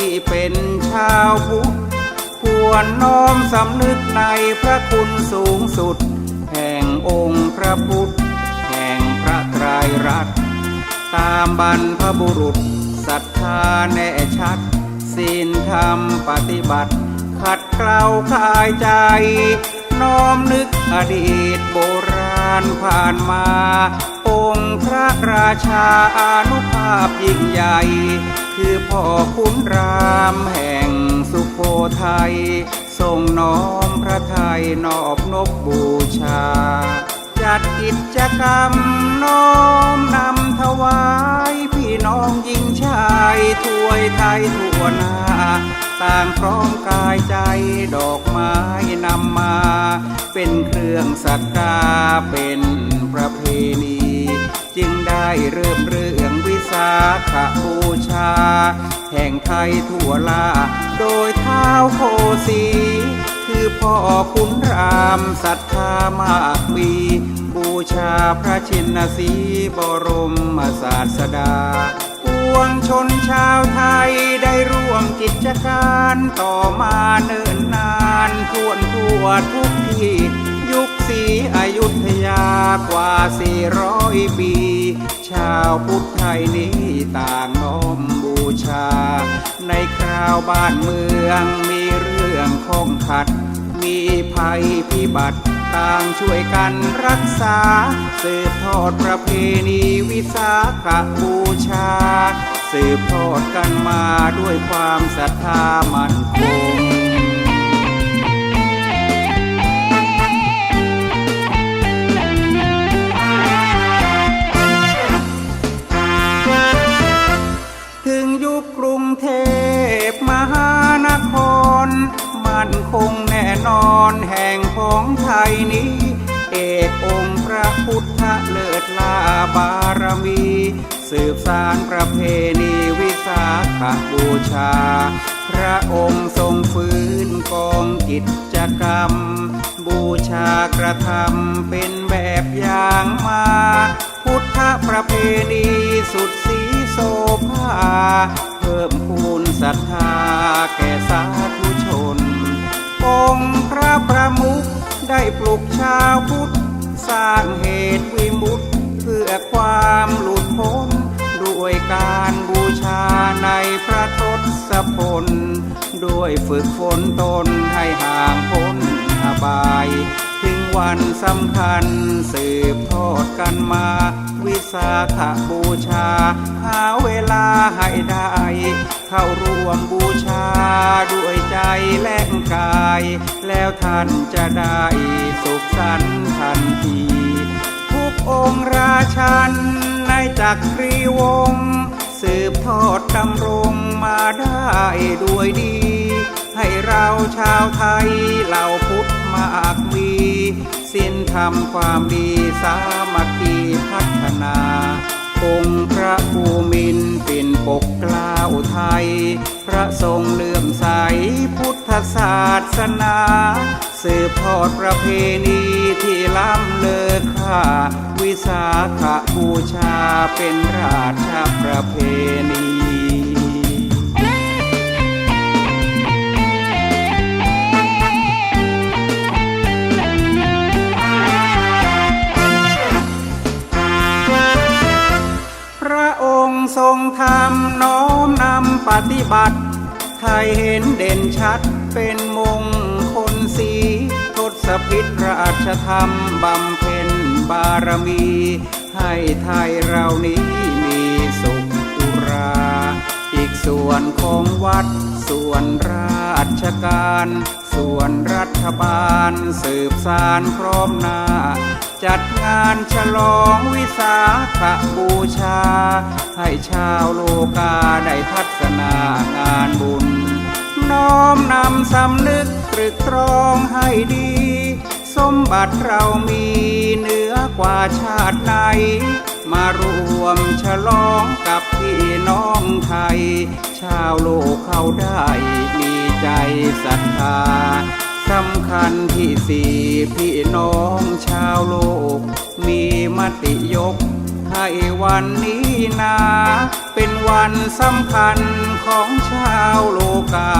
ที่เป็นชาวพุทธควรน้อมสำนึกในพระคุณสูงสุด แห่งองค์พระพุทธ แห่งพระไตรรัตน์ตามบรรพบุรุษศรัทธาแน่ชัดศีลธรรมปฏิบัติ ขัดเกลาคายใจ น้อมนึกอดีตโบราณผ่านมา องค์พระราชาอนุภาพยิ่งใหญ่คือพ่อคุณรามแห่งสุโขทัยทรงน้อมพระไทยนอบนบบูชา จัดกิจกรรมน้อมนำถวายพี่น้องยิงชายถวยไทยทั่วหน้า ต่างพร้อมกายใจดอกไม้นำมา เป็นเครื่องสักการะเป็นประเพณี จึงได้เริ่มเรื่องวิสาขบูชา แห่งไทยทั่วลา โดยเท้าโคสีคือพ่อคุณรามศรัทธามากมี บูชาพระชินสีบรมศาสดาปวงชนชาวไทยได้ร่วมกิจการต่อมาเนิ่นนานทั่วทั่วทุกที่ ยุคสีอยุธยากว่าสี่ร้อยปี ชาวพุทธไทยนี้ต่างน้อมบูชา ในคราวบ้านเมืองมีเรื่องคงขัด มีภัยพิบัติต่างช่วยกันรักษาสืบทอดประเพณีวิสาขบูชา สืบทอดกันมาด้วยความศรัทธามั่นคง มันคงแน่นอนแห่งของไทยนี้ เอกองค์พระพุทธเลิศลาบารมี สืบสารประเพณีวิสาขบูชา พระองค์ทรงฟื้นกองกิจกรรม บูชากระทำเป็นแบบอย่างมา พุทธประเพณีสุดสีโสภา เพิ่มพูนศรัทธาแก่สา องค์พระประมุขได้ปลุกชาวพุทธ สร้างเหตุวิมุตติเพื่อความหลุดพ้น ด้วยการบูชาในพระทศพลด้วยฝึกฝนตนให้ห่างพ้นอบาย ถึงวันสำคัญสืบทอดกันมา วิสาขบูชา หาเวลาให้ได้ เข้าร่วมบูชา แล้วท่านจะได้สุขสันต์ทันที ทุกองค์ราชันในจักรีวงศ์สืบทอดดำรงมาได้ด้วยดี ให้เราชาวไทยเหล่าพุทธมากมี สิ้นทำความดีสามัคคีพัฒนา องค์พระภูมินเปิ่นปกเกล้าวไทย พระทรงเลื่อมใสพุทธศาสนาสืบทอดประเพณีที่ล้ำเลิศค่า วิสาขบูชาเป็นราชประเพณี ปฏิบัติ ไทยเห็นเด่นชัดเป็นมงคลสีทศพิษราชธรรมบำเพ็ญบารมี ให้ไทยเรานี้มีสุขอุรา อีกส่วนของวัด ส่วนราชการ ส่วนรัฐบาล สืบสารพร้อมหน้า จัดงานฉลองวิสาขบูชา ให้ชาวโลกาได้ทัศนางานบุญ น้อมนำสำนึกตรึกตรองให้ดี สมบัติเรามีเหนือกว่าชาติไหนมารวมฉลองกับพี่น้อง ไทย ชาวโลกเขาได้มีใจศรัทธาสำคัญที่สี่พี่น้องชาวโลก มีมติยก ให้วันนี้นา เป็นวันสำคัญของชาวโลกา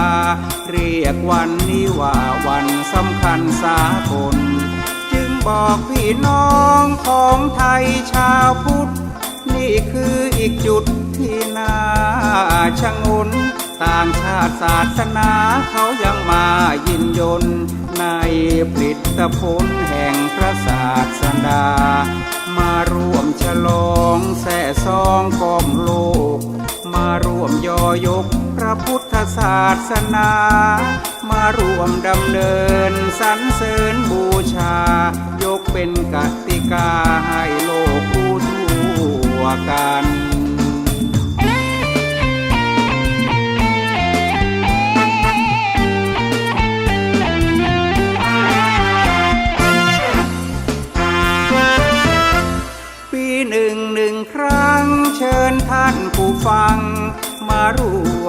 เรียกวันนี้ว่าวันสำคัญสากล จึงบอกพี่น้องของไทยชาวพุทธ นี่คืออีกจุด ที่น่าชะงนต่างชาติศาสนาเขายังมายินยนในผลิตผลแห่งพระศาสดา มาร่วมฉลองแส่ซองกองโลก มาร่วมยอยกพระพุทธศาสนา มาร่วมดำเนินสรรเสริญบูชา ยกเป็นกติกาให้โลกรู้ทั่วกัน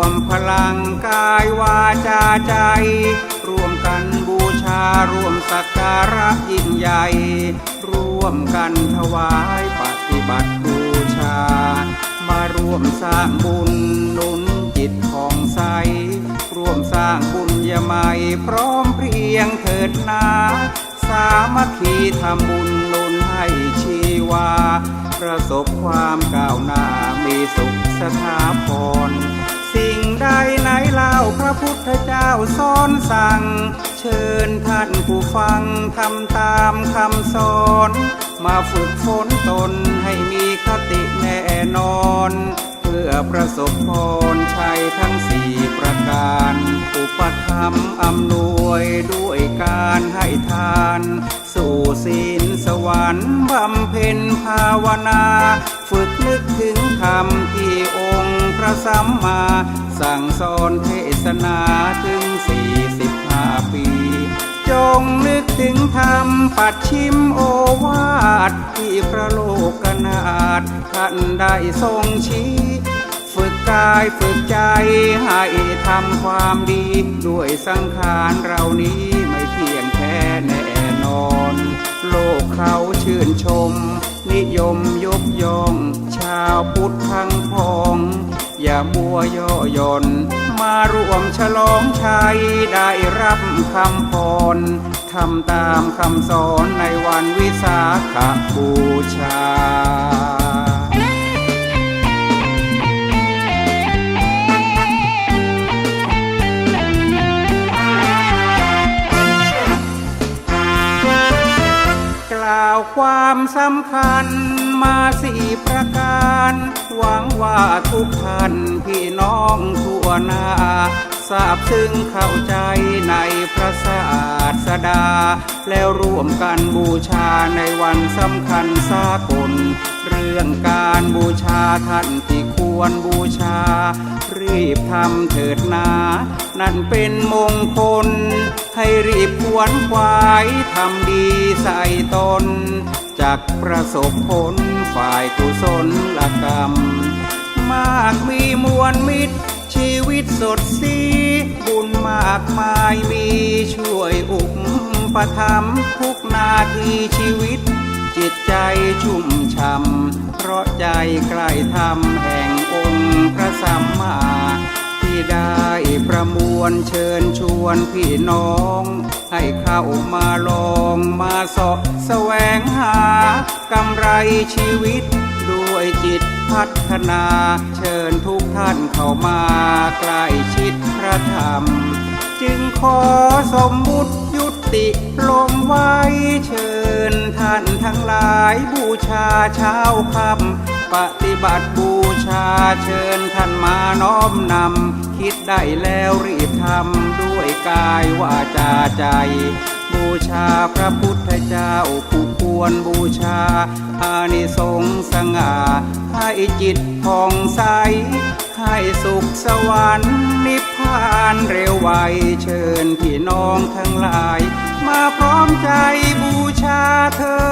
วมพลังกายวาจาใจ ร่วมกันบูชาร่วมสักการะยิ่งใหญ่ ร่วมกันถวายปฏิบัติบูชา มาร่วมสร้างบุญนุนจิตของใส ร่วมสร้างบุญยามัยพร้อมเพรียงเถิดนาสามัคคีทำบุญนุนให้ชีวา ประสบความก้าวหน้ามีสุขสถาพร สิ่งใดไหนเล่าพระพุทธเจ้าสอนสั่ง เชิญท่านผู้ฟังทำตามคำสอน มาฝึกฝนตนให้มีคติ ประสบพรชัยทั้งสี่ประการ อุปธรรมอำนวยด้วยการให้ทาน สู่ศีลสวรรค์บำเพ็ญภาวนา ฝึกนึกถึงคำที่องค์พระสัมมา สั่งสอนเทศนาถึงสี่สิบห้าปีจงนึกถึงธรรมปัดชิมโอวาทที่พระโลกนาถท่านได้ทรงชี้ ฝึกกายฝึกใจให้ทำความดี ด้วยสังขารเรานี้ไม่เที่ยงแท้แน่นอน โลกเขาชื่นชม นิยมยกย่อง ชาวพุทธทั้งพอง อย่ามัวย่อย่อนมาร่วมฉลองชัยได้รับคำพรทำตามคำสอนในวันวิสาขบูชา สำคัญมาสี่ประการ หวังว่าทุกท่านพี่น้องทั่วหน้าทราบซึ้งเข้าใจในพระศาสดา แล้วร่วมกันบูชาในวันสำคัญสากล เรื่องการบูชาท่านที่ควรบูชา รีบทำเถิดนา นั่นเป็นมงคล ให้รีบควนควายทำดีใส่ตน จากประสบผลฝ่ายกุศลกรรม มากมีมวลมิตร ชีวิตสดสีบุญมากมายมีช่วยอุปถัมภ์ทุกนาทีชีวิต จิตใจชุ่มช่ำเพราะใจใกล้ธรรมแห่งองค์พระสัมมา ได้ประมวลเชิญชวนพี่น้อง ให้เข้ามาลองมาสาะแสวงหากำไรชีวิต ด้วยจิตพัฒนา เชิญทุกท่านเข้ามาใกล้ชิดพระธรรม จึงขอสมมุติยุติลงไว้เชิญท่านทั้งหลายบูชาเช้าคำ ปฏิบัติบูชาเชิญท่านมาน้อมนำ คิดได้แล้วรีบทำด้วยกายวาจาใจ บูชาพระพุทธเจ้าผู้ควรบูชา อานิสงส์สง่า ให้จิตผ่องใส ให้สุขสวรรค์นิพพานเร็วไวเชิญพี่น้องทั้งหลาย มาพร้อมใจบูชาเธอ